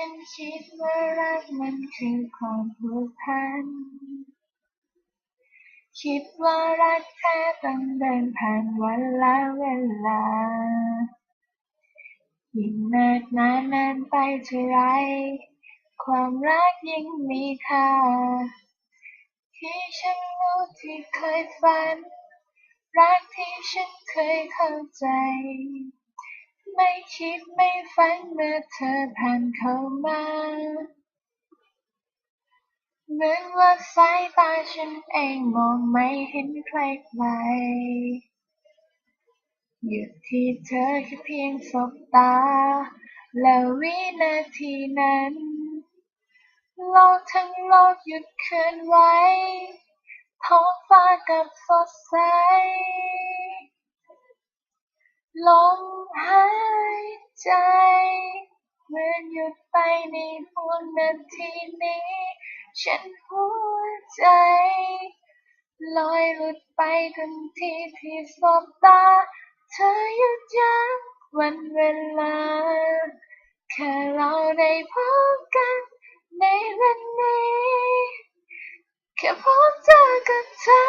ฉันคิดว่ารักมันคือความผูกพัน คิดว่ารักแท้ต้องเดินผ่านวันและเวลา ยิ่งนินนานนานไปเท่าไร ความรักยิ่งมีค่า ที่ฉันรู้ที่เคยฝัน รักที่ฉันเคยเข้าใจ ไม่คิดไม่ฝันเมื่อเธอผ่านเข้ามาเหมือนว่าสายตาฉันเองมองไม่เห็นใครไกลหยุดที่เธอแค่เพียงสบตา แล้ววินาทีนั้นโลกทั้งโลกหยุดเคลื่อนไหวท้องฟ้ากับสดใสลม หายใจเหมือนหยุดไปในห่วงนาทีนี้ ฉันหัวใจ ลอยหลุดไปทันทีที่สบตา เธอหยุดยั้งวันเวลา แค่เราได้พบกันในวันนี้ แค่พบเจอกับเธอ